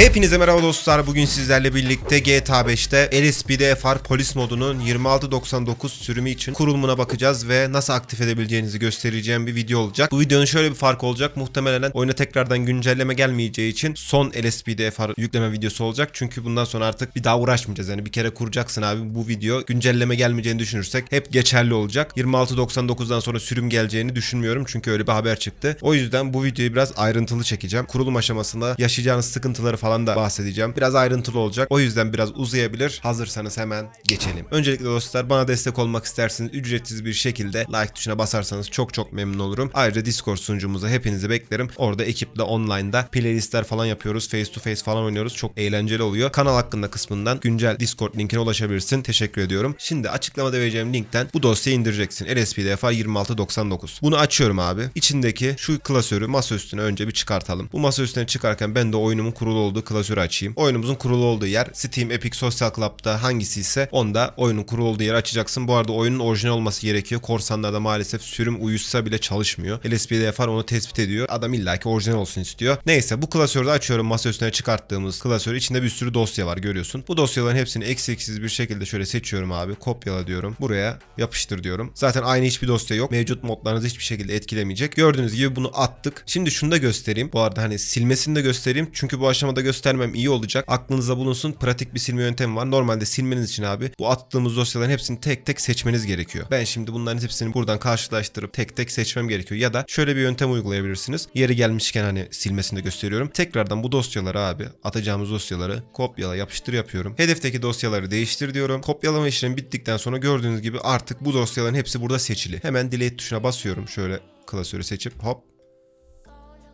Hepinize merhaba dostlar. Bugün sizlerle birlikte GTA 5'te LSPDFR polis modunun 2699 sürümü için kurulumuna bakacağız ve nasıl aktif edebileceğinizi göstereceğim bir video olacak. Bu videonun şöyle bir farkı olacak. Muhtemelen oyuna tekrardan güncelleme gelmeyeceği için son LSPDFR yükleme videosu olacak. Çünkü bundan sonra artık bir daha uğraşmayacağız. Yani bir kere kuracaksın abi bu video güncelleme gelmeyeceğini düşünürsek hep geçerli olacak. 2699'dan sonra sürüm geleceğini düşünmüyorum. Çünkü öyle bir haber çıktı. O yüzden bu videoyu biraz ayrıntılı çekeceğim. Kurulum aşamasında yaşayacağınız sıkıntıları falan da bahsedeceğim. Biraz ayrıntılı olacak. O yüzden biraz uzayabilir. Hazırsanız hemen geçelim. Öncelikle dostlar bana destek olmak isterseniz ücretsiz bir şekilde like tuşuna basarsanız çok çok memnun olurum. Ayrıca Discord sunucumuza hepinizi beklerim. Orada ekiple online'da playlistler falan yapıyoruz. Face to face falan oynuyoruz. Çok eğlenceli oluyor. Kanal hakkında kısmından güncel Discord linkine ulaşabilirsin. Teşekkür ediyorum. Şimdi açıklamada vereceğim linkten bu dosyayı indireceksin. LSPDFR 2699. Bunu açıyorum abi. İçindeki şu klasörü masa üstüne önce bir çıkartalım. Bu masa üstüne çıkarken ben de oyunumun kurulu olduğu klasörü açayım. Oyunumuzun kurulu olduğu yer Steam, Epic, Social Club'da hangisi ise onda oyunun kurulu olduğu yeri açacaksın. Bu arada oyunun orijinal olması gerekiyor. Korsanlarda maalesef sürüm uyuşsa bile çalışmıyor. LSPDFR onu tespit ediyor. Adam illaki orijinal olsun istiyor. Neyse bu klasörü açıyorum. Masa üstüne çıkarttığımız klasörü içinde bir sürü dosya var görüyorsun. Bu dosyaların hepsini eksiksiz bir şekilde şöyle seçiyorum abi. Kopyala diyorum. Buraya yapıştır diyorum. Zaten aynı hiçbir dosya yok. Mevcut modlarınızı hiçbir şekilde etkilemeyecek. Gördüğünüz gibi bunu attık. Şimdi şunu da göstereyim. Bu arada hani silmesini de göstereyim. Çünkü bu aşamada göstermem iyi olacak. Aklınızda bulunsun. Pratik bir silme yöntemi var. Normalde silmeniz için abi bu attığımız dosyaların hepsini tek tek seçmeniz gerekiyor. Ben şimdi bunların hepsini buradan karşılaştırıp tek tek seçmem gerekiyor. Ya da şöyle bir yöntem uygulayabilirsiniz. Yeri gelmişken hani silmesini de gösteriyorum. Tekrardan bu dosyaları abi atacağımız dosyaları kopyala yapıştır yapıyorum. Hedefteki dosyaları değiştir diyorum. Kopyalama işlemi bittikten sonra gördüğünüz gibi artık bu dosyaların hepsi burada seçili. Hemen delete tuşuna basıyorum. Şöyle klasörü seçip hop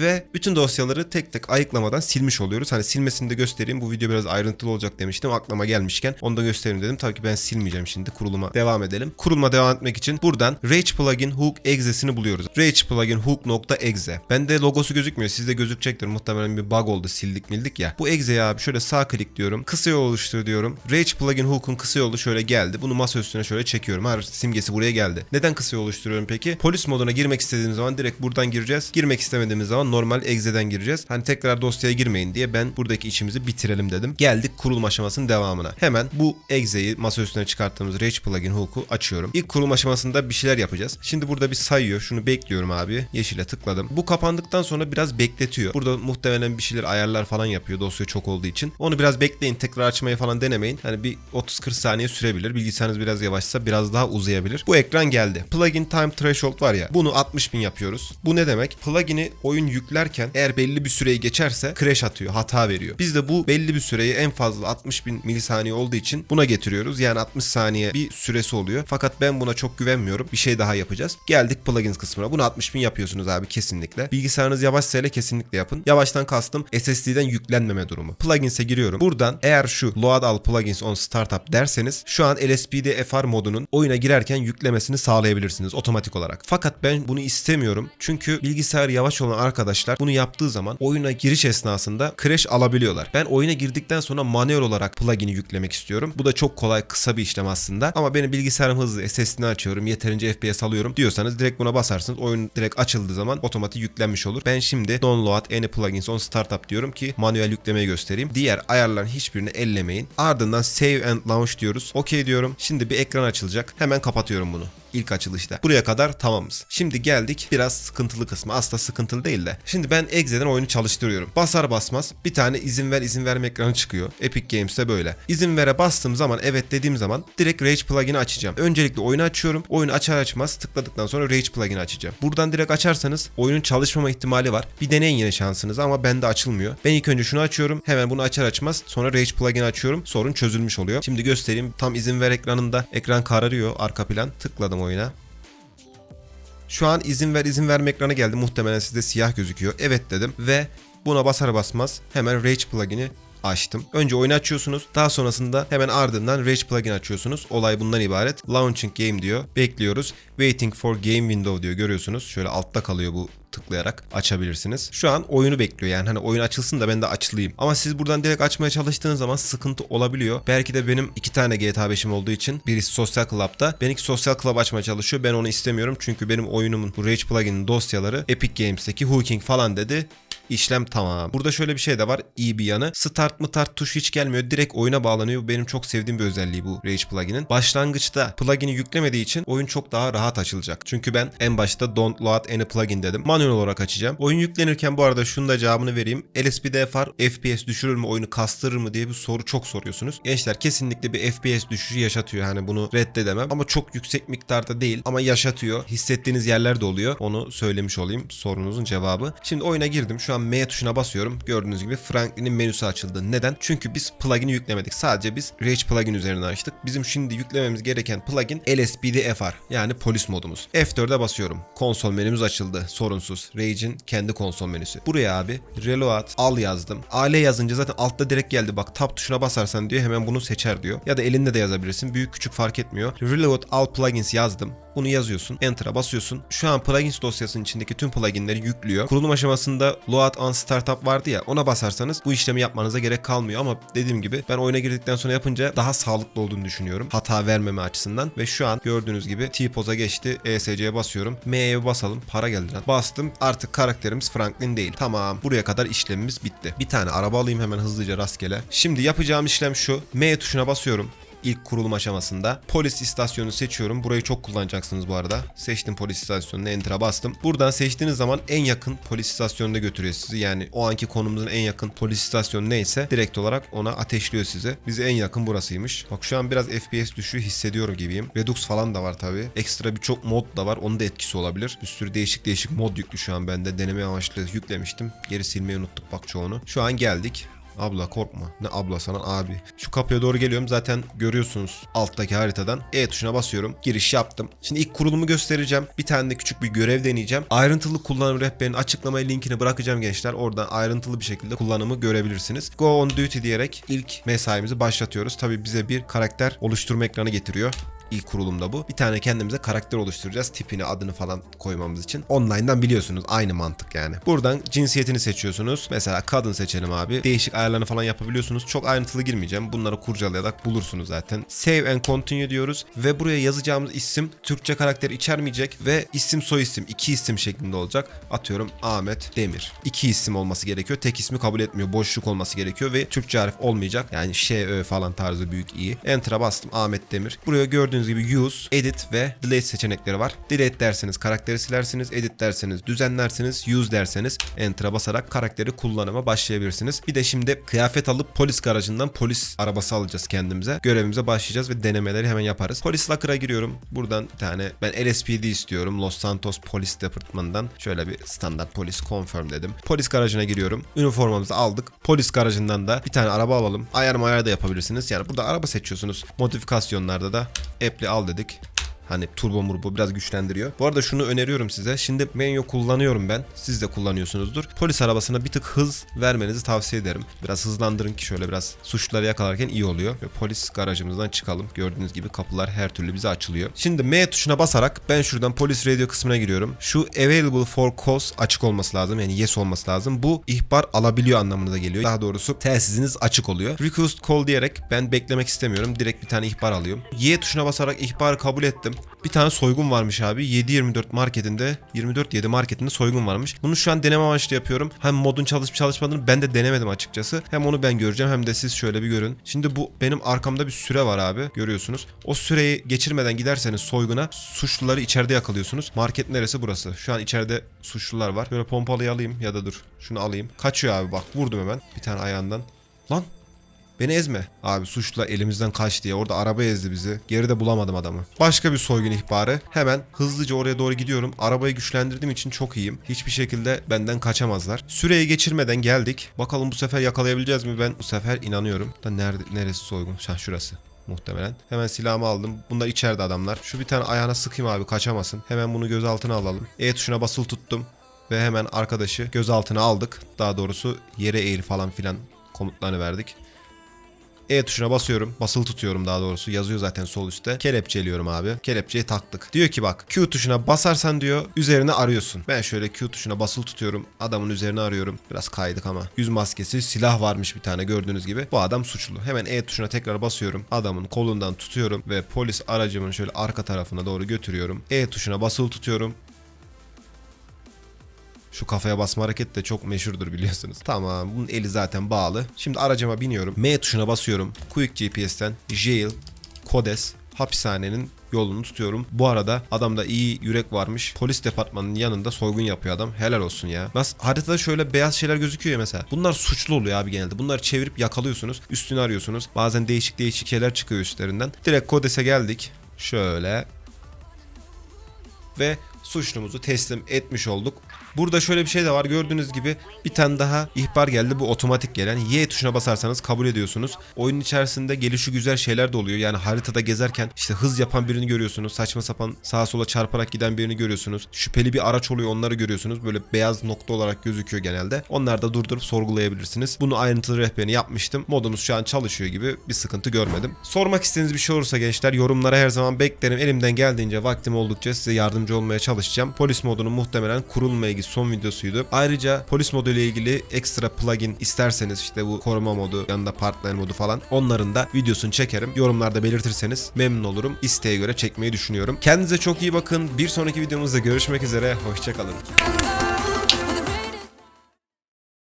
ve bütün dosyaları tek tek ayıklamadan silmiş oluyoruz. Hani silmesini de göstereyim. Bu video biraz ayrıntılı olacak demiştim. Aklıma gelmişken onu da göstereyim dedim. Tabii ki ben silmeyeceğim şimdi. Kuruluma devam edelim. Kuruluma devam etmek için buradan Rage Plugin Hook Exe'sini buluyoruz. Rage Plugin Hook.exe. Bende logosu gözükmüyor. Sizde gözükecektir. Muhtemelen bir bug oldu. Sildik mildik ya. Bu exe'ye abi şöyle sağ klik diyorum. Kısa yol oluştur diyorum. Rage Plugin Hook'un kısa yolu şöyle geldi. Bunu masa üstüne şöyle çekiyorum. Her simgesi buraya geldi. Neden kısa yol oluşturuyorum peki? Polis moduna girmek istediğimiz zaman direkt buradan gireceğiz. Girmek istemediğimiz zaman normal exe'den gireceğiz. Hani tekrar dosyaya girmeyin diye ben buradaki işimizi bitirelim dedim. Geldik kurulum aşamasının devamına. Hemen bu exe'yi masa üstüne çıkarttığımız Rage Plugin Hook'u açıyorum. İlk kurulum aşamasında bir şeyler yapacağız. Şimdi burada bir sayıyor. Şunu bekliyorum abi. Yeşile tıkladım. Bu kapandıktan sonra biraz bekletiyor. Burada muhtemelen bir şeyler ayarlar falan yapıyor dosya çok olduğu için. Onu biraz bekleyin. Tekrar açmayı falan denemeyin. Hani bir 30-40 saniye sürebilir. Bilgisayarınız biraz yavaşsa biraz daha uzayabilir. Bu ekran geldi. Plugin Time Threshold var ya. Bunu 60 bin yapıyoruz. Bu ne demek? Plugin'i oyun yüklerken eğer belli bir süreyi geçerse crash atıyor, hata veriyor. Biz de bu belli bir süreyi en fazla 60 bin milisaniye olduğu için buna getiriyoruz. Yani 60 saniye bir süresi oluyor. Fakat ben buna çok güvenmiyorum. Bir şey daha yapacağız. Geldik plugins kısmına. Bunu 60 bin yapıyorsunuz abi kesinlikle. Bilgisayarınız yavaşsa hele kesinlikle yapın. Yavaştan kastım SSD'den yüklenmeme durumu. Plugins'e giriyorum. Buradan eğer şu load all plugins on startup derseniz şu an LSPD FR modunun oyuna girerken yüklemesini sağlayabilirsiniz otomatik olarak. Fakat ben bunu istemiyorum. Çünkü bilgisayar yavaş olan arkadaşlar bunu yaptığı zaman oyuna giriş esnasında crash alabiliyorlar. Ben oyuna girdikten sonra manuel olarak plugin'i yüklemek istiyorum. Bu da çok kolay kısa bir işlem aslında. Ama benim bilgisayarım hızlı SSD'ni açıyorum. Yeterince FPS alıyorum diyorsanız direkt buna basarsınız. Oyun direkt açıldığı zaman otomatik yüklenmiş olur. Ben şimdi download any plugins on startup diyorum ki manuel yüklemeyi göstereyim. Diğer ayarların hiçbirini ellemeyin. Ardından save and launch diyoruz. OK diyorum. Şimdi bir ekran açılacak. Hemen kapatıyorum bunu ilk açılışta. Buraya kadar tamamız. Şimdi geldik biraz sıkıntılı kısmı. Aslında sıkıntılı değil de. Şimdi ben Exe'den oyunu çalıştırıyorum. Basar basmaz bir tane izin ver izin verme ekranı çıkıyor. Epic Games'te böyle. İzin vere bastığım zaman evet dediğim zaman direkt Rage plugin'i açacağım. Öncelikle oyunu açıyorum. Oyunu açar açmaz tıkladıktan sonra Rage plugin'i açacağım. Buradan direkt açarsanız oyunun çalışmama ihtimali var. Bir deneyin yine şansınızı ama bende açılmıyor. Ben ilk önce şunu açıyorum. Hemen bunu açar açmaz sonra Rage plugin'i açıyorum. Sorun çözülmüş oluyor. Şimdi göstereyim. Tam izin ver ekranında ekran kararıyor arka plan. Tıkladım oyuna. Şu an izin ver izin verme ekranı geldi. Muhtemelen sizde siyah gözüküyor. Evet dedim ve buna basar basmaz hemen Rage plugin'i açtım. Önce oyunu açıyorsunuz. Daha sonrasında hemen ardından Rage plugin açıyorsunuz. Olay bundan ibaret. Launching game diyor. Bekliyoruz. Waiting for game window diyor. Görüyorsunuz. Şöyle altta kalıyor bu tıklayarak açabilirsiniz. Şu an oyunu bekliyor yani hani oyun açılsın da ben de açılayım. Ama siz buradan direkt açmaya çalıştığınız zaman sıkıntı olabiliyor. Belki de benim iki tane GTA 5'im olduğu için birisi Social Club'da. Benimki Social Club açmaya çalışıyor. Ben onu istemiyorum çünkü benim oyunumun bu Rage plugin'in dosyaları Epic Games'teki hooking falan dedi İşlem tamam. Burada şöyle bir şey de var. iyi bir yanı. Start mı tart tuşu hiç gelmiyor. Direkt oyuna bağlanıyor. Bu Benim çok sevdiğim bir özelliği bu Rage plugin'in. Başlangıçta plugin'i yüklemediği için oyun çok daha rahat açılacak. Çünkü ben en başta don't load any plugin dedim. Manuel olarak açacağım. Oyun yüklenirken bu arada şunu da cevabını vereyim. LSPDFR FPS düşürür mü oyunu kastırır mı diye bir soru çok soruyorsunuz. Gençler kesinlikle bir FPS düşüşü yaşatıyor. Hani bunu reddedemem ama çok yüksek miktarda değil ama yaşatıyor. Hissettiğiniz yerler de oluyor. Onu söylemiş olayım sorunuzun cevabı. Şimdi oyuna girdim. Şu an M tuşuna basıyorum. Gördüğünüz gibi Franklin'in menüsü açıldı. Neden? Çünkü biz plugin'i yüklemedik. Sadece biz Rage plugin üzerinden açtık. Bizim şimdi yüklememiz gereken plugin LSPDFR yani polis modumuz. F4'e basıyorum. Konsol menümüz açıldı. Sorunsuz. Rage'in kendi konsol menüsü. Buraya abi reload al yazdım. AL yazınca zaten altta direkt geldi. Bak tab tuşuna basarsan diyor hemen bunu seçer diyor. Ya da elinde de yazabilirsin. Büyük küçük fark etmiyor. Reload all plugins yazdım. Bunu yazıyorsun. Enter'a basıyorsun. Şu an plugins dosyasının içindeki tüm pluginleri yüklüyor. Kurulum aşamasında load on startup vardı ya ona basarsanız bu işlemi yapmanıza gerek kalmıyor ama dediğim gibi ben oyuna girdikten sonra yapınca daha sağlıklı olduğunu düşünüyorum. Hata vermeme açısından ve şu an gördüğünüz gibi T-Pose'a geçti. ESC'ye basıyorum. M'ye basalım. Para geldi lan. Bastım. Artık karakterimiz Franklin değil. Tamam. Buraya kadar işlemimiz bitti. Bir tane araba alayım hemen hızlıca rastgele. Şimdi yapacağım işlem şu. M tuşuna basıyorum ilk kurulum aşamasında. Polis istasyonu seçiyorum. Burayı çok kullanacaksınız bu arada. Seçtim polis istasyonunu enter'a bastım. Buradan seçtiğiniz zaman en yakın polis istasyonuna götürüyor sizi. Yani o anki konumuzun en yakın polis istasyonu neyse direkt olarak ona ateşliyor sizi. Bize en yakın burasıymış. Bak şu an biraz FPS düşüğü hissediyorum gibiyim. Redux falan da var tabi. Ekstra birçok mod da var. Onun da etkisi olabilir. Bir sürü değişik değişik mod yüklü şu an bende. Deneme amaçlı yüklemiştim. Geri silmeyi unuttuk bak çoğunu. Şu an geldik. Abla korkma. Ne abla sana abi. Şu kapıya doğru geliyorum. Zaten görüyorsunuz alttaki haritadan. E tuşuna basıyorum. Giriş yaptım. Şimdi ilk kurulumu göstereceğim. Bir tane de küçük bir görev deneyeceğim. Ayrıntılı kullanım rehberinin açıklamaya linkini bırakacağım gençler. Oradan ayrıntılı bir şekilde kullanımı görebilirsiniz. Go on duty diyerek ilk mesaimizi başlatıyoruz. Tabi bize bir karakter oluşturma ekranı getiriyor. İlk kurulumda bu. Bir tane kendimize karakter oluşturacağız. Tipini, adını falan koymamız için. Online'dan biliyorsunuz. Aynı mantık yani. Buradan cinsiyetini seçiyorsunuz. Mesela kadın seçelim abi. Değişik ayarlarını falan yapabiliyorsunuz. Çok ayrıntılı girmeyeceğim. Bunları kurcalayarak bulursunuz zaten. Save and continue diyoruz. Ve buraya yazacağımız isim Türkçe karakter içermeyecek. Ve isim soy isim. iki isim şeklinde olacak. Atıyorum Ahmet Demir. İki isim olması gerekiyor. Tek ismi kabul etmiyor. Boşluk olması gerekiyor. Ve Türkçe harf olmayacak. Yani ö falan tarzı büyük iyi. Enter'a bastım Ahmet Demir. Buraya gördüğünüz gibi use, edit ve delete seçenekleri var. Delete derseniz karakteri silersiniz, edit derseniz düzenlersiniz, use derseniz enter'a basarak karakteri kullanıma başlayabilirsiniz. Bir de şimdi kıyafet alıp polis garajından polis arabası alacağız kendimize. Görevimize başlayacağız ve denemeleri hemen yaparız. Polis locker'a giriyorum. Buradan bir tane ben LSPD istiyorum. Los Santos Polis Departmanı'ndan şöyle bir standart polis confirm dedim. Polis garajına giriyorum. Üniformamızı aldık. Polis garajından da bir tane araba alalım. Ayar mayar da yapabilirsiniz. Yani burada araba seçiyorsunuz. Modifikasyonlarda da Apple'i al dedik. Hani turbo murbo biraz güçlendiriyor. Bu arada şunu öneriyorum size. Şimdi menyo kullanıyorum ben. Siz de kullanıyorsunuzdur. Polis arabasına bir tık hız vermenizi tavsiye ederim. Biraz hızlandırın ki şöyle biraz suçluları yakalarken iyi oluyor. Ve polis garajımızdan çıkalım. Gördüğünüz gibi kapılar her türlü bize açılıyor. Şimdi M tuşuna basarak ben şuradan polis radio kısmına giriyorum. Şu available for calls açık olması lazım. Yani yes olması lazım. Bu ihbar alabiliyor anlamına geliyor. Daha doğrusu telsiziniz açık oluyor. Request call diyerek ben beklemek istemiyorum. Direkt bir tane ihbar alıyorum. Y tuşuna basarak ihbarı kabul ettim. Bir tane soygun varmış abi. 7.24 marketinde 24.7 marketinde soygun varmış. Bunu şu an deneme amaçlı yapıyorum. Hem modun çalışıp çalışmadığını ben de denemedim açıkçası. Hem onu ben göreceğim hem de siz şöyle bir görün. Şimdi bu benim arkamda bir süre var abi. Görüyorsunuz. O süreyi geçirmeden giderseniz soyguna suçluları içeride yakalıyorsunuz. Market neresi burası? Şu an içeride suçlular var. Böyle pompalıyı alayım ya da dur. Şunu alayım. Kaçıyor abi bak. Vurdum hemen. Bir tane ayağından. Lan Beni ezme. Abi suçla elimizden kaç diye. Orada araba ezdi bizi. Geride bulamadım adamı. Başka bir soygun ihbarı. Hemen hızlıca oraya doğru gidiyorum. Arabayı güçlendirdiğim için çok iyiyim. Hiçbir şekilde benden kaçamazlar. Süreyi geçirmeden geldik. Bakalım bu sefer yakalayabileceğiz mi? Ben bu sefer inanıyorum. Da nerede neresi soygun? Ha şurası muhtemelen. Hemen silahımı aldım. Bunlar içeride adamlar. Şu bir tane ayağına sıkayım abi kaçamasın. Hemen bunu gözaltına alalım. E tuşuna basılı tuttum. Ve hemen arkadaşı gözaltına aldık. Daha doğrusu yere eğil falan filan komutlarını verdik. E tuşuna basıyorum. Basılı tutuyorum daha doğrusu. Yazıyor zaten sol üstte. Kelepçeliyorum abi. Kelepçeyi taktık. Diyor ki bak Q tuşuna basarsan diyor üzerine arıyorsun. Ben şöyle Q tuşuna basılı tutuyorum. Adamın üzerine arıyorum. Biraz kaydık ama. Yüz maskesi silah varmış bir tane gördüğünüz gibi. Bu adam suçlu. Hemen E tuşuna tekrar basıyorum. Adamın kolundan tutuyorum ve polis aracımın şöyle arka tarafına doğru götürüyorum. E tuşuna basılı tutuyorum. Şu kafaya basma hareket de çok meşhurdur biliyorsunuz. Tamam bunun eli zaten bağlı. Şimdi aracıma biniyorum. M tuşuna basıyorum. Quick GPS'ten Jail, Kodes, hapishanenin yolunu tutuyorum. Bu arada adamda iyi yürek varmış. Polis departmanının yanında soygun yapıyor adam. Helal olsun ya. Nasıl haritada şöyle beyaz şeyler gözüküyor ya mesela. Bunlar suçlu oluyor abi genelde. Bunları çevirip yakalıyorsunuz. Üstünü arıyorsunuz. Bazen değişik değişik şeyler çıkıyor üstlerinden. Direkt Kodes'e geldik. Şöyle ve suçlumuzu teslim etmiş olduk. Burada şöyle bir şey de var. Gördüğünüz gibi bir tane daha ihbar geldi. Bu otomatik gelen. Y tuşuna basarsanız kabul ediyorsunuz. Oyunun içerisinde gelişi güzel şeyler de oluyor. Yani haritada gezerken işte hız yapan birini görüyorsunuz. Saçma sapan sağa sola çarparak giden birini görüyorsunuz. Şüpheli bir araç oluyor onları görüyorsunuz. Böyle beyaz nokta olarak gözüküyor genelde. Onları da durdurup sorgulayabilirsiniz. Bunu ayrıntılı rehberini yapmıştım. Modumuz şu an çalışıyor gibi bir sıkıntı görmedim. Sormak istediğiniz bir şey olursa gençler yorumlara her zaman beklerim. Elimden geldiğince vaktim oldukça size yardımcı olmaya çalışacağım. Polis modunun muhtemelen kurulma ilgili son videosuydu. Ayrıca polis modu ilgili ekstra plugin isterseniz işte bu koruma modu yanında partner modu falan onların da videosunu çekerim. Yorumlarda belirtirseniz memnun olurum. İsteğe göre çekmeyi düşünüyorum. Kendinize çok iyi bakın. Bir sonraki videomuzda görüşmek üzere. Hoşçakalın.